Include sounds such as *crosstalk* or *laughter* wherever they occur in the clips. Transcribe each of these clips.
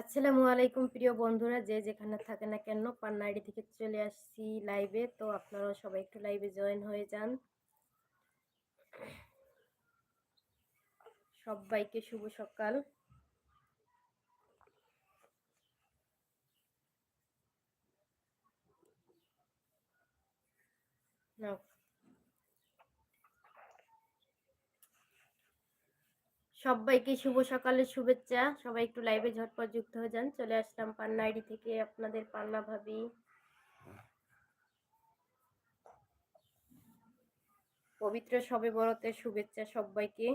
আসসালামু আলাইকুম প্রিয় বন্ধুরা, যে যেখানে থাকে না কেন, পান্না থেকে চলে আসছি লাইভে তো আপনারা সবাই একটু লাইভে জয়েন হয়ে যান। সবাইকে শুভ সকাল নাও সবাইকে শুভ সকালের শুভেচ্ছা। সবাই একটু লাইভে ঝটপট যুক্ত হয়ে যান। চলে আসলাম পান্না আইডি থেকে আপনাদের পান্না ভাবি। পবিত্র সবে বড়তের শুভেচ্ছা সবাইকে।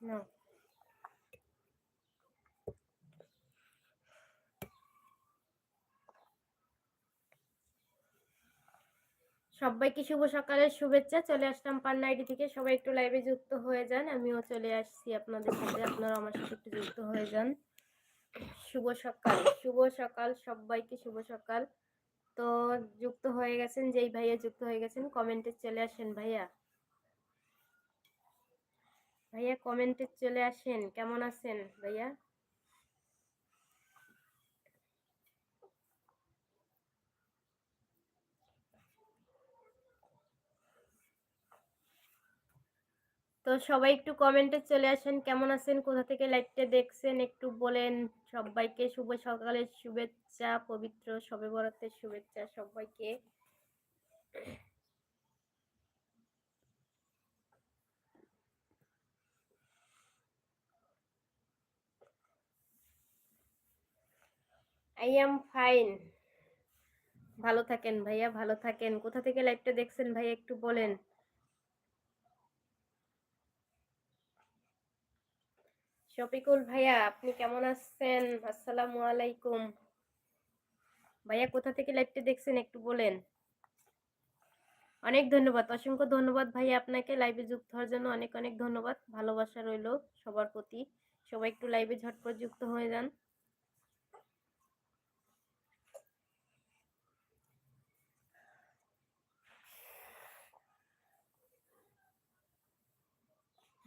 নাও সবাইকে শুভ সকালের শুভেচ্ছা। চলে আসলাম পান্না আইডি থেকে। সবাই একটু লাইভে যুক্ত হয়ে যান। আমিও চলে আসছি আপনাদের সাথে। আপনারা আমার সাথে একটু যুক্ত হয়ে যান। শুভ সকাল। শুভ সকাল। সবাইকে শুভ সকাল। তো যুক্ত হয়ে গেছেন, যেই ভাইয়া যুক্ত হয়ে গেছেন কমেন্টে চলে আসেন ভাইয়া। ভাইয়া কমেন্টে চলে আসেন, কেমন আছেন ভাইয়া? তো সবাই একটু কমেন্টে চলে আসেন, কেমন আছেন? কোথা থেকে লাইভটা দেখছেন? একটু বলেন সবাইকে, শুভ সকালের শুভেচ্ছা, পবিত্র সবে বরাতের শুভেচ্ছা সবাইকে। আই এম ফাইন ভালো থাকেন ভাইয়া, ভালো থাকেন। কোথা থেকে লাইভটা দেখছেন ভাইয়া একটু বলেন। শফিকুল ভাইয়া, আপনি কেমন আছেন? আসসালামু আলাইকুম। ভাইয়া, কোথা থেকে লাইভটা দেখছেন একটু বলেন। অনেক ধন্যবাদ, অসংখ্য ধন্যবাদ ভাইয়া আপনাকে। লাইভে যুক্ত হওয়ার জন্য অনেক অনেক ধন্যবাদ। ভালোবাসা রইল সবার প্রতি। সবাই একটু লাইভে ঝটপট যুক্ত হয়ে যান।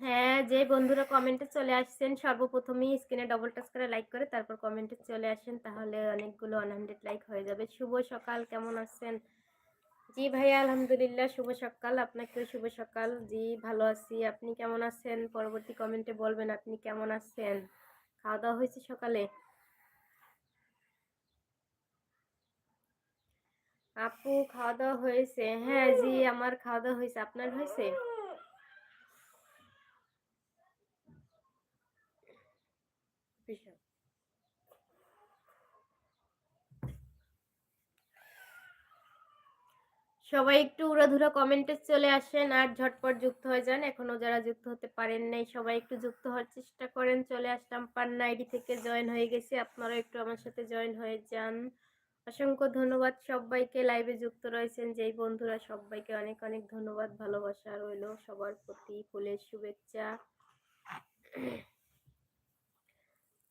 হ্যাঁ যে বন্ধুরা কমেন্টে চলে আসছেন, সর্বপ্রথমেই স্ক্রিনে ডবল টাচ করে লাইক করে, তারপর কমেন্টে চলে আসেন, তাহলে অনেকগুলো ওয়ান হান্ড্রেড লাইক হয়ে যাবে। শুভ সকাল, কেমন আছেন? জি ভাইয়া আলহামদুলিল্লাহ, শুভ সকাল, আপনাকেও শুভ সকাল। জি, ভালো আছি। আপনি কেমন আছেন? পরবর্তী কমেন্টে বলবেন আপনি কেমন আছেন? খাওয়া দাওয়া হয়েছে সকালে? আপু, খাওয়া দাওয়া হয়েছে। হ্যাঁ জি, আমার খাওয়া দাওয়া হয়েছে। আপনার হয়েছে? সবাই একটু উড়াধুরা কমেন্টে চলে আসেন আর ঝটপট যুক্ত হয়ে যান। এখনও যারা যুক্ত হতে পারেন নাই, সবাই একটু যুক্ত হওয়ার চেষ্টা করেন। চলে আসলাম পান্না আইডি থেকে জয়েন হয়ে গেছে। আপনারা একটু আমার সাথে জয়েন হয়ে যান। অসংখ্য ধন্যবাদ সবাইকে। লাইভে যুক্ত রয়েছেন যেই বন্ধুরা, সবাইকে অনেক অনেক ধন্যবাদ। ভালোবাসা রইল সবার প্রতি। ফুলের শুভেচ্ছা।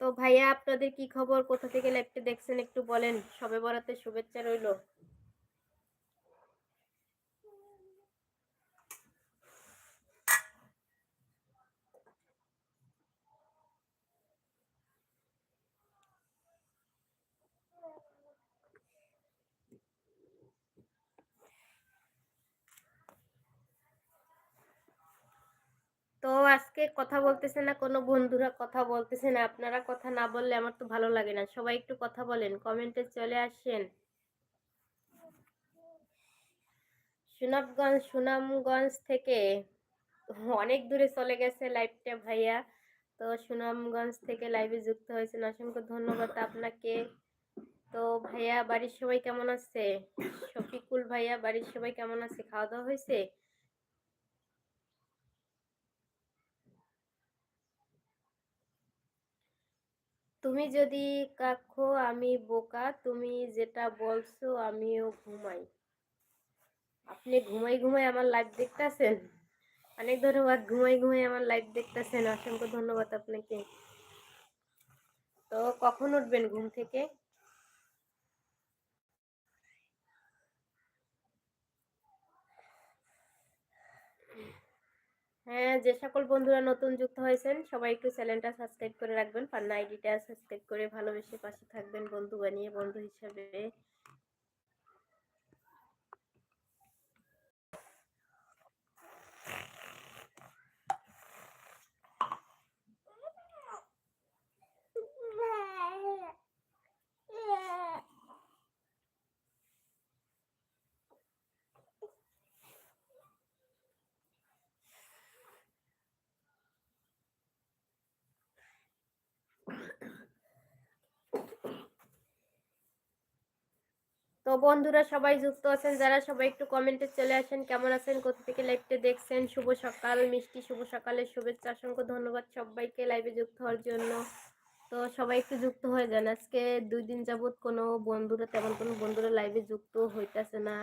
তো ভাইয়া, আপনাদের কি খবর? কোথা থেকে লাইভটা দেখছেন একটু বলেন। সবে বরাতে শুভেচ্ছা রইল। তো আজকে কথা বলতেছে না, কোনো বন্ধুরা কথা বলতেছে না, আপনারা কথা না বললে আমার তো ভালো লাগে না। সবাই একটু কথা বলেন কমেন্টে চলে আসেন। সুনামগঞ্জ সুনামগঞ্জ থেকে অনেক দূরে চলে গেছে লাইভটা ভাইয়া। তো সুনামগঞ্জ থেকে লাইভে যুক্ত হয়েছেন, অসংখ্য ধন্যবাদ আপনাকে। তো ভাইয়া, বাড়ির সবাই কেমন আছে? শফিকুল ভাইয়া, বাড়ির সবাই কেমন আছে? খাওয়া দাওয়া হয়েছে? তুমি যদি কাকো, আমি বোকা, তুমি যেটা বলছো আমিও ঘুমাই। আপনি ঘুমাই ঘুমাই আমার লাইভ দেখতেছেন? অনেক ধন্যবাদ, ঘুমাই ঘুমাই আমার লাইভ দেখতেছেন, অসংখ্য ধন্যবাদ আপনাকে। তো কখন উঠবেন ঘুম থেকে? হ্যাঁ যে সকল বন্ধুরা নতুন যুক্ত হয়েছেন, সবাই একটু চ্যানেলটা সাবস্ক্রাইব করে রাখবেন। পান্না আইডিটা সাবস্ক্রাইব করে ভালোবেসে পাশে থাকবেন বন্ধু বানিয়ে বন্ধু হিসাবে। তো বন্ধুরা সবাই যুক্ত আছেন, যারা সবাই একটু কমেন্টে চলে আসেন, কেমন আছেন, কোথা থেকে লাইভটা দেখছেন, শুভ সকাল, মিষ্টি শুভ সকালের শুভেচ্ছা, অসংখ্য ধন্যবাদ সবাইকে লাইভে যুক্ত হওয়ার জন্য। তো সবাই একটু যুক্ত হয়ে যান, আজকে দুই দিন যাবৎ কোনো বন্ধুরা, তেমন কোনো বন্ধুরা লাইভে যুক্ত হইতেছে না।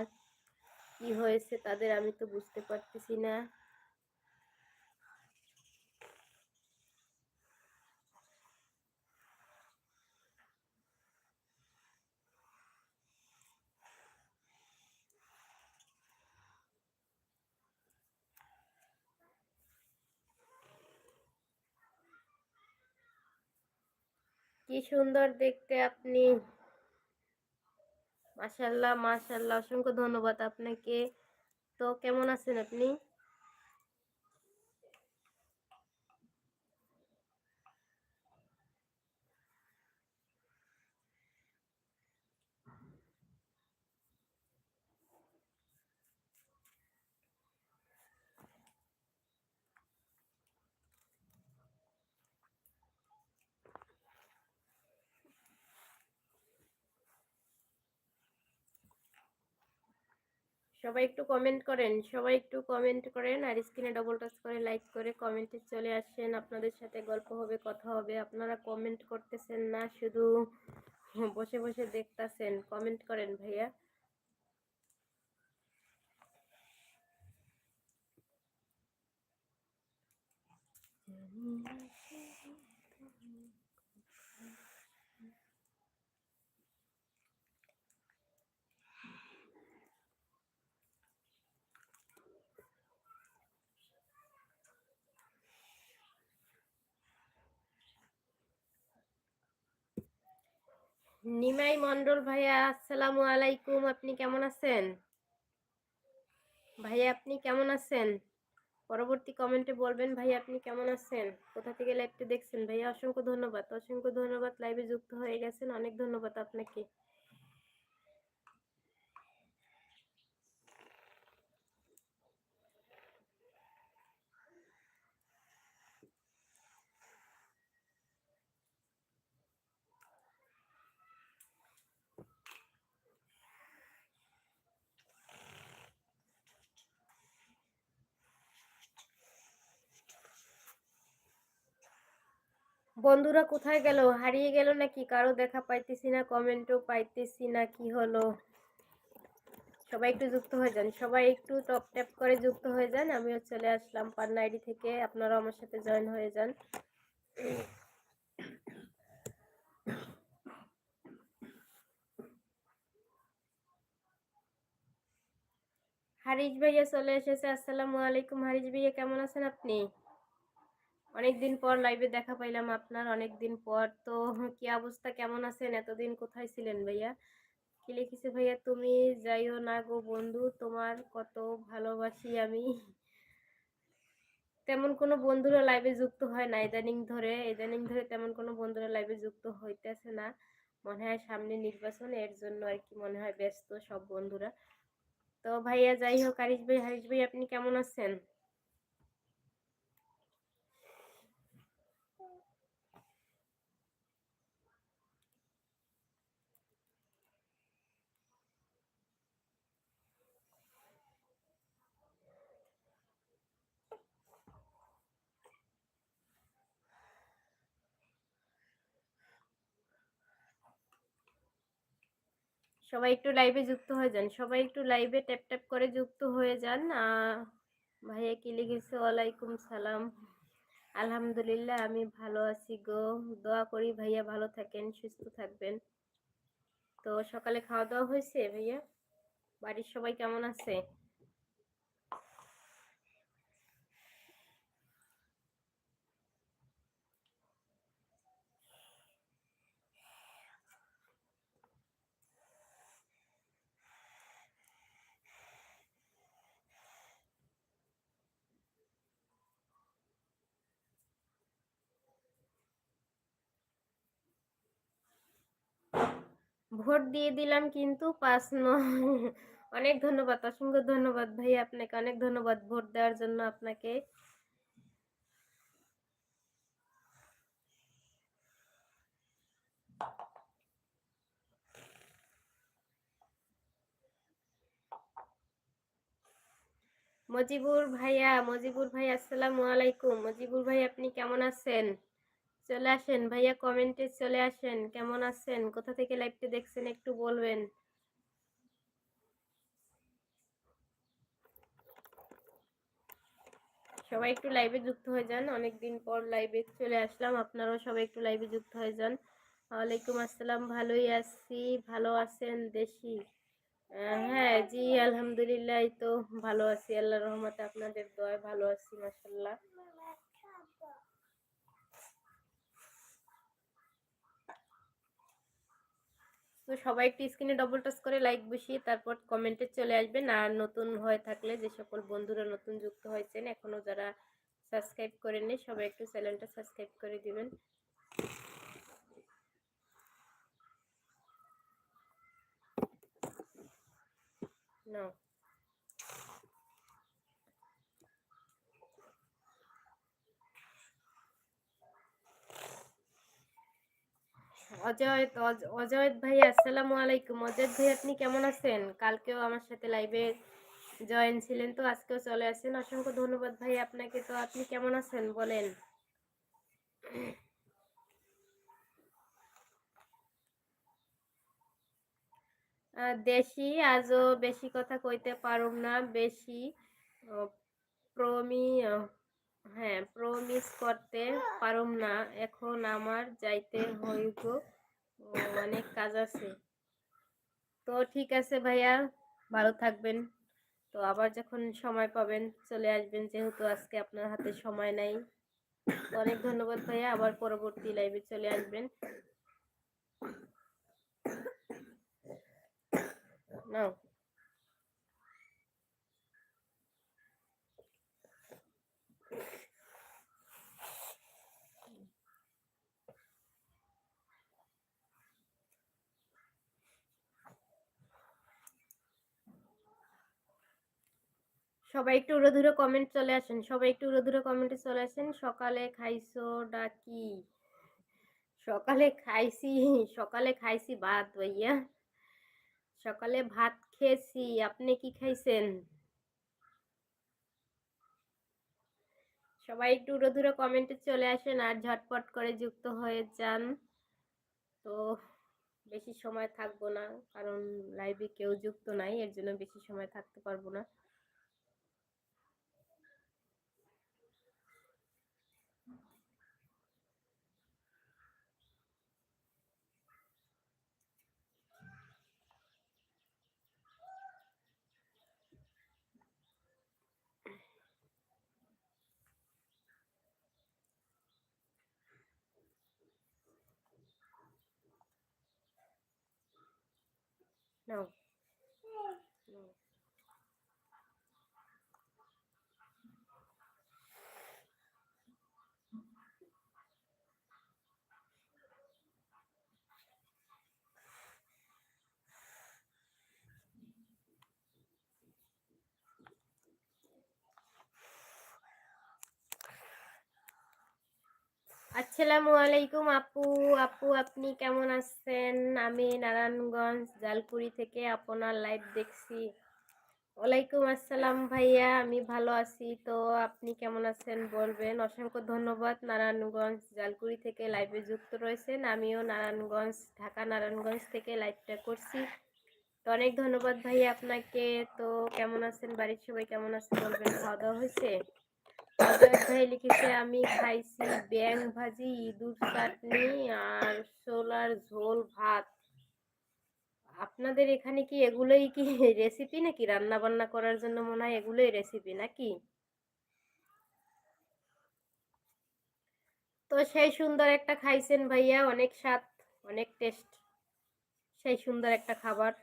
কি হয়েছে তাদের আমি তো বুঝতে পারতেছি না। কি সুন্দর দেখতে আপনি। মাসাল্লাহ মাসাল্লাহ অসংখ্য ধন্যবাদ আপনাকে। তো কেমন আছেন আপনি? সবাই একটু কমেন্ট করেন, সবাই একটু কমেন্ট করেন আর স্ক্রিনে ডবল টাচ করে লাইক করে কমেন্টে চলে আসেন। আপনাদের সাথে গল্প হবে, কথা হবে, আপনারা কমেন্ট করতেছেন না, শুধু বসে বসে দেখতাছেন। কমেন্ট করেন ভাইয়া। নিমাই মন্ডল ভাইয়া, আসসালামু আলাইকুম। আপনি কেমন আছেন? ভাইয়া, আপনি কেমন আছেন? পরবর্তী কমেন্টে বলবেন ভাই আপনি কেমন আছেন? কোথা থেকে লাইভটি দেখছেন? ভাইয়া, অসংখ্য ধন্যবাদ। অসংখ্য ধন্যবাদ। লাইভে যুক্ত হয়ে গেছেন। অনেক ধন্যবাদ আপনাকে। বন্ধুরা কোথায় গেল? হারিয়ে গেল নাকি? কারও দেখা পাইতেছি না কমেন্টও পাইতেছি না, কি হলো? সবাই একটু যুক্ত হয়ে যান। সবাই একটু টপ ট্যাপ করে যুক্ত হয়ে যান। আমিও চলে আসলাম পান্না আইডি থেকে। আপনারা আমার সাথে জয়েন হয়ে যান। হারিজ ভাইয়া চলে এসেছে। আসসালামু আলাইকুম। হারিজ ভাইয়া, কেমন আছেন আপনি? অনেকদিন পর লাইভে দেখা পাইলাম আপনার, অনেকদিন পর। তো কি অবস্থা? কেমন আছেন? এতদিন কোথায় ছিলেন ভাইয়া? কি লিখেছে ভাইয়া? তুমি যাইও না গো বন্ধু, তোমার কত ভালোবাসি আমি। তেমন কোনো বন্ধুরা লাইভে যুক্ত হয় না ইদানিং ধরে। ইদানিং ধরে তেমন কোনো বন্ধুরা লাইভে যুক্ত হইতেছে না। মনে হয় সামনে নির্বাচন, এর জন্য আর কি মনে হয় ব্যস্ত সব বন্ধুরা। তো ভাইয়া যাই হোক, হারিশ ভাই হারিশ ভাই, আপনি কেমন আছেন? সবাই একটু লাইভে যুক্ত হয়ে যান। সবাই একটু লাইভে ট্যাপ ট্যাপ করে যুক্ত হয়ে যান। ভাইয়া কি লিখেছে? ওয়ালাইকুম সালাম। আলহামদুলিল্লাহ, আমি ভালো আছি গো। দোয়া করি ভাইয়া ভালো থাকেন, সুস্থ থাকবেন। তো সকালে খাওয়া দাওয়া হয়েছে ভাইয়া? বাড়ির সবাই কেমন আছে? ভোট দিয়ে দিলাম কিন্তু পাস নয়। অনেক ধন্যবাদ, অসংখ্য ধন্যবাদ ভাই আপনাকে, অনেক ধন্যবাদ ভোট দেওয়ার জন্য আপনাকে। মজিবুর ভাইয়া, মজিবুর ভাই, আসসালামু আলাইকুম। মজিবুর ভাই, আপনি কেমন আছেন? চলে আসেন, ভাইয়া কমেন্টে চলে আসেন, কেমন আছেন? কোথা থেকে লাইভটি দেখছেন একটু বলবেন? সবাই একটু লাইভে যুক্ত হয়ে যান, অনেকদিন পর লাইভে চলে আসলাম, আপনারাও সবাই একটু লাইভে যুক্ত হয়ে যান। ওয়ালাইকুম আসসালাম, ভালোই আছি, ভালো আছেন দেশি? হ্যাঁ জি, আলহামদুলিল্লাহ তো ভালো আছি, আল্লাহর রহমতে আপনাদের দোয়ায় ভালো আছি মাশাল্লাহ তো সবাই একটু স্ক্রিনে ডবল টাচ করে লাইক বসিয়ে তারপর কমেন্টে চলে আসবেন আর নতুন হয়ে থাকলে যে সকল বন্ধুরা নতুন যুক্ত হয়েছেন এখনও যারা সাবস্ক্রাইব করেননি সবাই একটু চ্যানেলটা সাবস্ক্রাইব করে দিবেন No. অজয় অজয় ভাই, আসসালামু আলাইকুম। অজয় ভাই, আপনি কেমন আছেন? কালকেও আমার সাথে লাইভে জয়েন ছিলেন, তো আজকেও চলে আসেন। অসংখ্য ধন্যবাদ ভাই আপনাকে। তো আপনি কেমন আছেন? বলেন। দেশি, আজও বেশি কথা কইতে পারুম না। বেশি প্রমি হ্যাঁ প্রমিস করতে পারুম না। এখন আমার যাইতে হইব। অনেক কাজ আছে। তো ঠিক আছে ভাইয়া, ভালো থাকবেন। তো আবার যখন সময় পাবেন চলে আসবেন, যেহেতু আজকে আপনার হাতে সময় নাই। অনেক ধন্যবাদ ভাইয়া, আবার পরবর্তী লাইভে চলে আসবেন। নাও। সবাই একটু উড়ো ধুরো কমেন্ট চলে আসেন, সবাই একটু উড়ো ধুরো কমেন্টে চলে আসেন। সকালে খাইছো ডাকি সকালে খাইছি সকালে খাইছি ভাত ভাইয়া। সকালে ভাত খেয়েছি, আপনি কি খাইছেন? সবাই একটু উড়ো ধুরো কমেন্টে চলে আসেন আর ঝটপট করে যুক্ত হয়ে যান। তো বেশি সময় থাকব না, কারণ লাইভে কেউ যুক্ত নাই, এর জন্য বেশি সময় থাকতে পারব না। নাও নাও। আসসালামু আলাইকুম আপু। আপু, আপনি কেমন আছেন? আমি নারায়ণগঞ্জ, জালকুড়ি থেকে আপনার লাইভ দেখছি। ওয়ালাইকুম আসসালাম ভাইয়া, আমি ভালো আছি। তো আপনি কেমন আছেন বলবেন? অসংখ্য ধন্যবাদ। নারায়ণগঞ্জ, জালকুড়ি থেকে লাইভে যুক্ত রয়েছেন। আমিও নারায়ণগঞ্জ, ঢাকা নারায়ণগঞ্জ থেকে লাইভটা করছি। তো অনেক ধন্যবাদ ভাইয়া আপনাকে। তো কেমন আছেন? বাড়ির সবাই কেমন আছে বলবেন? খাওয়া দাওয়া হয়েছে? ভাই লিখেছে আমি খাইছি ব্যাং ভাজি, ইঁদুর চাটনি আর ছোলার ঝোল, ভাত। আপনাদের এখানে কি এগুলোই কি রেসিপি নাকি? রান্না বান্না করার জন্য মনে হয় এগুলোই রেসিপি নাকি? তো সেই সুন্দর একটা খাইছেন ভাইয়া, অনেক স্বাদ, অনেক টেস্ট সেই সুন্দর একটা খাবার।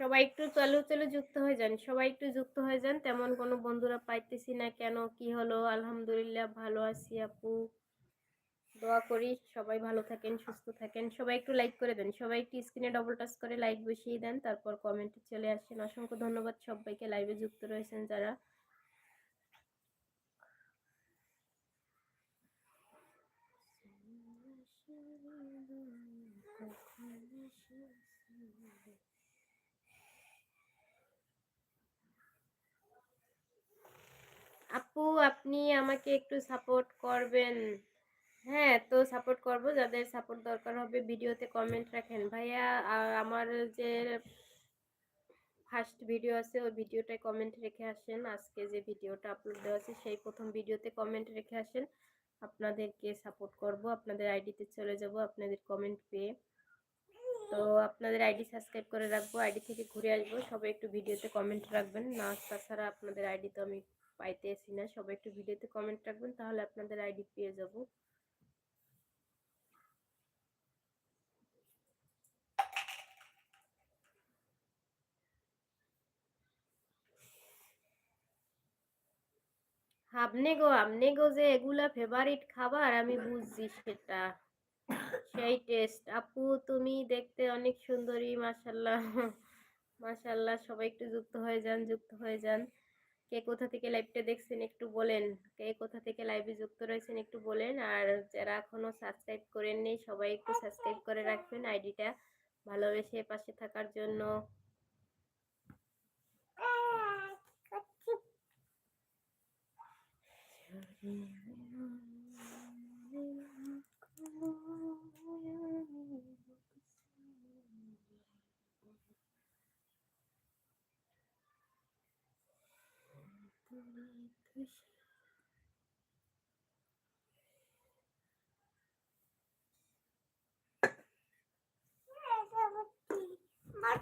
সবাই একটু চলো চলো যুক্ত হয়ে যান। সবাই একটু যুক্ত হয়ে যান। তেমন কোনো বন্ধুরা পাইতেছি না। কেন, কি হলো? আলহামদুলিল্লাহ ভালো আছি আপু। দোয়া করি সবাই ভালো থাকেন, সুস্থ থাকেন। সবাই একটু লাইক করে দেন। সবাই একটু স্ক্রিনে ডবল টাচ করে লাইক বসিয়ে দেন। তারপর কমেন্টে চলে আসেন। অসংখ্য ধন্যবাদ সবাইকে। লাইভে যুক্ত রয়েছেন যারা। আপু, আপনি আমাকে একটু সাপোর্ট করবেন। হ্যাঁ তো সাপোর্ট করব। যাদের সাপোর্ট দরকার হবে ভিডিওতে কমেন্ট রাখেন। ভাইয়া আমার যে ফার্স্ট ভিডিও আছে, ওই ভিডিওটায় কমেন্ট রেখে আসেন। আজকে যে ভিডিওটা আপলোড দেওয়া আছে, সেই প্রথম ভিডিওতে কমেন্ট রেখে আসেন। আপনাদেরকে সাপোর্ট করব। আপনাদের আইডিতে চলে যাব, আপনাদের কমেন্ট পেয়ে। তো আপনাদের আইডি সাবস্ক্রাইব করে রাখব আইডি থেকে ঘুরে আসব। সবাই একটু ভিডিওতে কমেন্ট রাখবেন। না, তাছাড়া আপনাদের আইডি তো আমি পাইতে আসি না। সবাই একটু ভিডিওতে কমেন্ট রাখবেন, তাহলে আপনাদের আইডি পেয়ে যাব। আপনি গো আপনি গো যে এগুলা ফেভারিট খাবার, আমি বুঝছি সেটা। সেই টেস্ট আপু, তুমি দেখতে অনেক সুন্দরী, মাশাল্লাহ। মাশাল্লাহ, সবাই একটু যুক্ত হয়ে যান, যুক্ত হয়ে যান। কে কোথা থেকে লাইভটা দেখছেন একটু বলেন, কে কোথা থেকে লাইভে যুক্ত রয়েছেন একটু বলেন, আর যারা এখনও সাবস্ক্রাইব করেননি সবাই একটু সাবস্ক্রাইব করে রাখবেন আইডিটা ভালোবেসে পাশে থাকার জন্য। *laughs*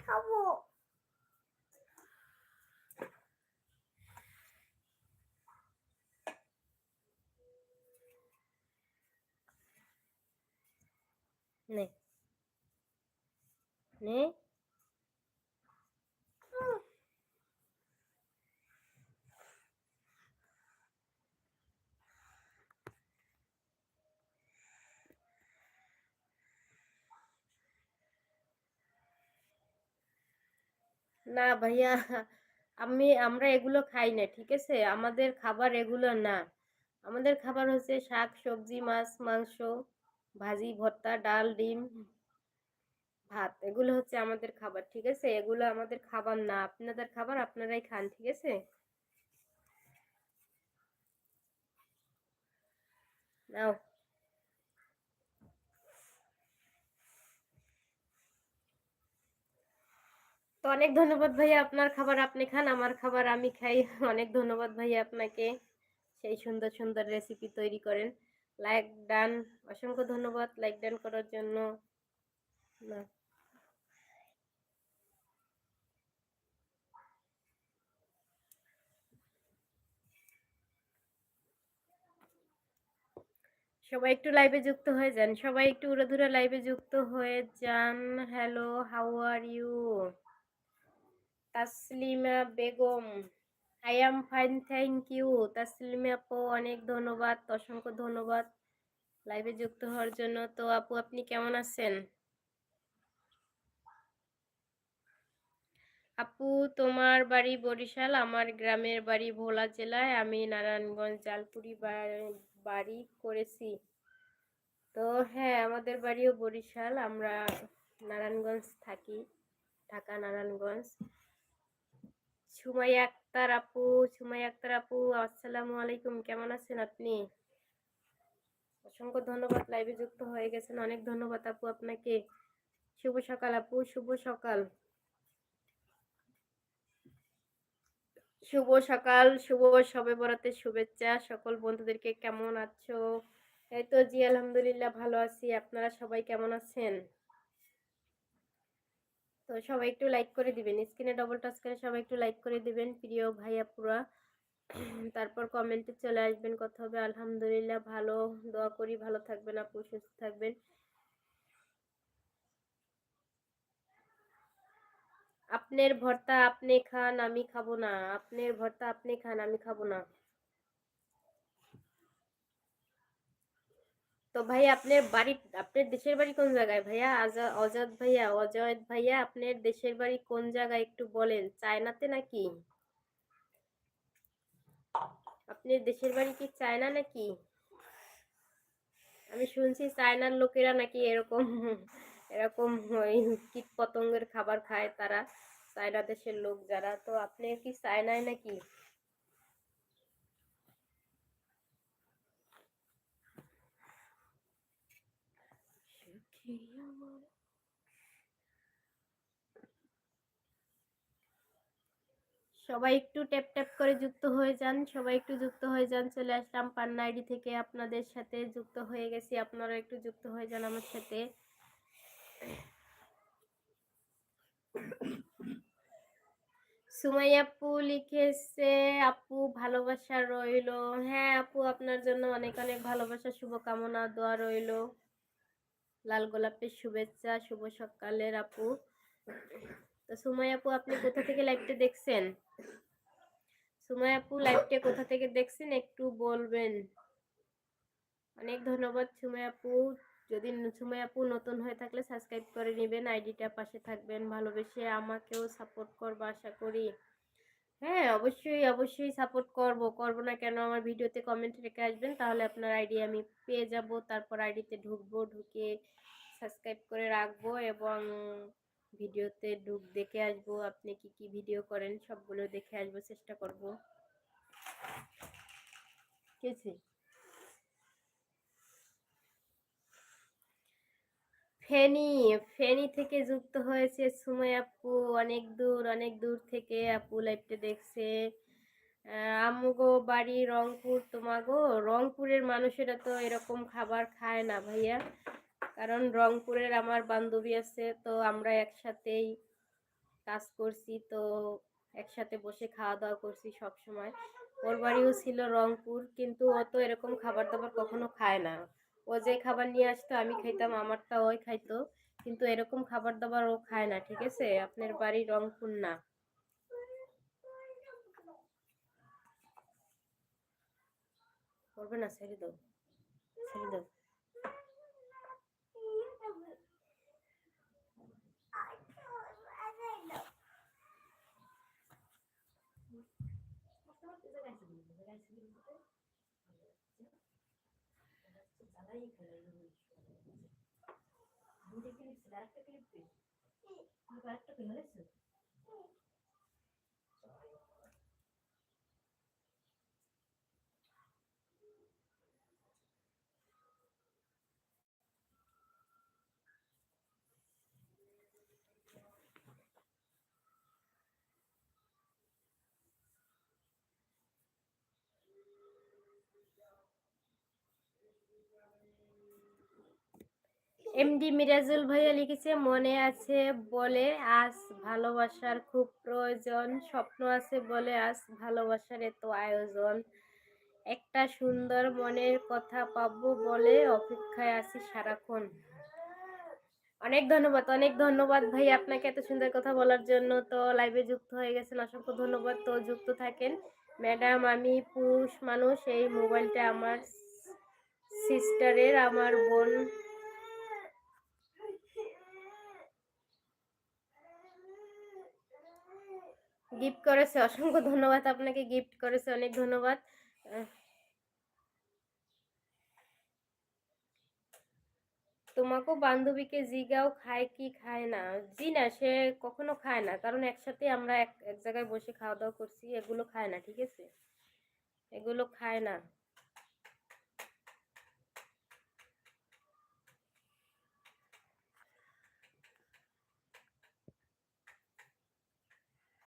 খাব নে। নে। না ভাইয়া, আমি, আমরা এগুলো খাই না, ঠিক আছে? আমাদের খাবার এগুলো না। আমাদের খাবার হচ্ছে শাক, সবজি, মাছ, মাংস, ভাজি, ভর্তা, ডাল, ডিম, ভাত, এগুলো হচ্ছে আমাদের খাবার, ঠিক আছে? এগুলো আমাদের খাবার না, আপনাদের খাবার আপনারাই খান, ঠিক আছে? নাও। তো অনেক ধন্যবাদ ভাইয়া, আপনার খাবার আপনি খান, আমার খাবার আমি খাই। *laughs* অনেক ধন্যবাদ ভাইয়া আপনাকে সেই সুন্দর সুন্দর রেসিপি তৈরি করেন। লাইক ডান অসংখ্য ধন্যবাদ লাইক ডান করার জন্য। না। সবাই একটু লাইভে যুক্ত হয়ে যান। সবাই একটু উড়ে ধরে লাইভে যুক্ত হয়ে যান। Hello how are you Taslima Begum I am fine thank you Taslima আপু, অনেক ধন্যবাদ, অসংখ্য ধন্যবাদ লাইভে যুক্ত হওয়ার জন্য। তো আপু, আপনি কেমন আছেন? আপু, তোমার বাড়ি বরিশাল, আমার গ্রামের বাড়ি ভোলা জেলায়। আমি নারায়ণগঞ্জ জালপুরি বাড়ি করেছি। তো হ্যাঁ আমাদের বাড়িও বরিশাল, আমরা নারায়ণগঞ্জ থাকি, ঢাকা নারায়ণগঞ্জ। সুমাইয়া আক্তার আপু, সুমাইয়া আক্তার আপু, আসসালামু আলাইকুম। কেমন আছেন আপনি? অসংখ্য ধন্যবাদ লাইভে যুক্ত হয়ে গেছেন। অনেক ধন্যবাদ আপু আপনাকে। শুভ সকাল আপু, শুভ সকাল। শুভ সকাল, শুভ সবে বরাতের শুভেচ্ছা। সকল বন্ধুদেরকে কেমন আছো? এই তো জি, আলহামদুলিল্লাহ, ভালো আছি। আপনারা সবাই কেমন আছেন? তো সবাই একটু লাইক করে দিবেন। স্ক্রিনে ডবল টাচ করে সবাই একটু লাইক করে দিবেন। প্রিয় ভাইয়া, পুরা। তারপর কমেন্টে চলে আসবেন, কথা হবে। আলহামদুলিল্লাহ, ভালো। দোয়া করি, ভালো থাকবেন আপু, সুস্থ থাকবেন। আপনার ভর্তা আপনি খান, আমি খাব না। আপনার ভর্তা আপনি খান, আমি খাব না। তো ভাই আপনার বাড়ি, আপনার দেশের বাড়ি কোন জায়গায়? ভাইয়া অজাদ ভাইয়া অজয় ভাইয়া, আপনার দেশের বাড়ি কোন জায়গায় একটু বলেন? চায়নাতে নাকি? আপনার দেশের বাড়ি কি চায়না নাকি? আমি শুনছি চায়নার লোকেরা নাকি এরকম এরকম কীট পতঙ্গের খাবার খায় তারা, চায়না দেশের লোক যারা। তো আপনি কি চায়নায় নাকি? সবাই একটু ট্যাপ ট্যাপ করে যুক্ত হয়ে যান, সবাই একটু যুক্ত হয়ে যান, চলে আসলাম পান্না আইডি থেকে আপনাদের সাথে যুক্ত হয়ে গেছি, আপনারা একটু যুক্ত হয়ে যান আমার সাথে। সুমাইয়া আপু লিখেছে, আপু ভালোবাসা রইল। হ্যাঁ আপু, আপনার জন্য অনেক অনেক ভালোবাসা, শুভকামনা, দোয়া রইল। লাল গোলাপের শুভেচ্ছা, শুভ সকালের আপু। তো সুমাই আপু, আপনি কোথা থেকে লাইভটা দেখছেন? সুমাই আপু লাইভটা কোথা থেকে দেখছেন? একটু বলবেন। অনেক ধন্যবাদ সুমাই আপু। যদি সুমাই আপু নতুন হয়ে থাকলে সাবস্ক্রাইব করে নেবেন আইডিটা পাশে থাকবেন, ভালোবেসে আমাকেও সাপোর্ট করব, আশা করি। হ্যাঁ অবশ্যই অবশ্যই সাপোর্ট করব। করব না কেন? আমার ভিডিওতে কমেন্ট রেখে আসবেন, তাহলে আপনার আইডি আমি পেয়ে যাব। তারপর আইডিতে ঢুকবো, ঢুকে সাবস্ক্রাইব করে রাখব এবং ভিডিওতে ঢুক দেখে আসব, আপনি কি কি ভিডিও করেন সবগুলো দেখে আসব, চেষ্টা করব। কেছি ফেনী ফেনী থেকে যুক্ত হয়েছে সুময় আপু, অনেক দূর অনেক দূর থেকে আপু লাইভটা দেখছে। আমগো বাড়ি রংপুর, তোমাগো? রংপুরের মানুষেরা তো এরকম খাবার খায় না ভাইয়া। কারণ রংপুরের আমার বান্ধবী আছে, তো আমরা একসাথেই কাজ করছি, তো একসাথে বসে খাওয়া দাওয়া করছি সব সময় ওর বাড়িও ছিল রংপুর, কিন্তু ও তো এরকম খাবার দাবার কখনো খায় না। ও যে খাবার নিয়ে আসতো, আমি খাইতাম, আমারটা ওই খাইতো, কিন্তু এরকম খাবার দাবার ও খায় না, ঠিক আছে? আপনার বাড়ি রংপুর না। করবে না, ছেড়ে দাও। ছেড়ে দাও। এই কালার দুটো ক্লিপ ছিল আরেকটা ক্লিপ দিন আরেকটা ক্লিপ হয়েছে এমডি মিরাজুল ভাইয়া লিখেছে, মনে আছে বলে আজ ভালোবাসার খুব প্রয়োজন, স্বপ্ন আছে বলে আজ ভালোবাসার এত আয়োজন। একটা সুন্দর মনের কথা পাবো বলে অপেক্ষায় আছি সারাক্ষণ। অনেক ধন্যবাদ অনেক ধন্যবাদ ভাই আপনাকে এত সুন্দর কথা বলার জন্য। তো লাইভে যুক্ত হয়ে গেছেন, অসংখ্য ধন্যবাদ। তো যুক্ত থাকেন ম্যাডাম, আমি পুরুষ মানুষ, এই মোবাইলটা আমার সিস্টারের আমার বোন গিফট করেছে, অসংখ্য ধন্যবাদ আপনাকে গিফট করেছে, অনেক ধন্যবাদ। তোমাকেও বান্ধবীকে জিগাও, খায় কি খায় না? জি না, সে কখনো খায় না, কারণ একসাথে আমরা এক এক জায়গায় বসে খাওয়া দাওয়া করছি, এগুলো খায় না, ঠিক আছে? এগুলো খায় না।